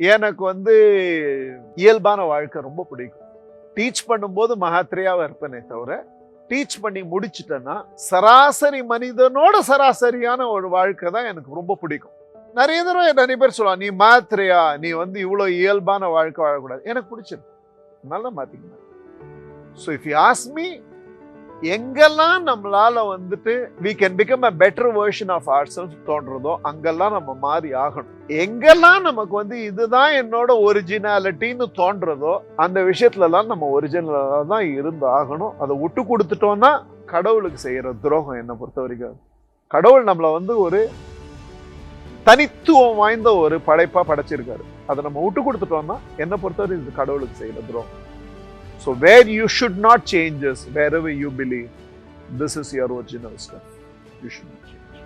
எனக்கு வந்து இயல்பான வாழ்க்கை ரொம்ப பிடிக்கும். டீச் பண்ணும்போது மகாத்திரையாவா இருப்பேனே தவிர டீச் பண்ணி முடிச்சிட்டேன்னா சராசரி மனிதனோட சராசரியான ஒரு வாழ்க்கை தான் எனக்கு ரொம்ப பிடிக்கும். நிறைய தடவை நிறைய பேர் சொல்லுவாங்க நீ மாத்திரையா? நீ வந்து இவ்வளோ இயல்பான வாழ்க்கை வாழக்கூடாது. எனக்கு பிடிச்சிருக்கு. நல்லா மாற்றிக்கணும் so if you ask me எங்கெல்லாம் நம்மளால வந்துட்டு we can become a better version of our self தோன்றதோ அங்கெல்லாம் நம்ம மாறி ஆகணும். எங்கெல்லாம் நமக்கு வந்து இதுதான் என்னோட ஒரிஜினாலிட்டின்னு தோன்றதோ அந்த விஷயத்துலலாம் நம்ம ஒரிஜினலாக தான் இருந்து ஆகணும். அதை விட்டு கொடுத்துட்டோம்னா கடவுளுக்கு செய்கிற துரோகம் என்னை பொறுத்த வரைக்கும். கடவுள் நம்மளை வந்து ஒரு தனித்துவம் வாய்ந்த ஒரு படைப்பாக படைச்சிருக்காரு. அதை நம்ம விட்டு கொடுத்துட்டோம்னா என்னை பொறுத்தவரை இது கடவுளுக்கு செய்கிற துரோகம். So, where you should not change this, wherever you believe, this is your original stuff. You should not change.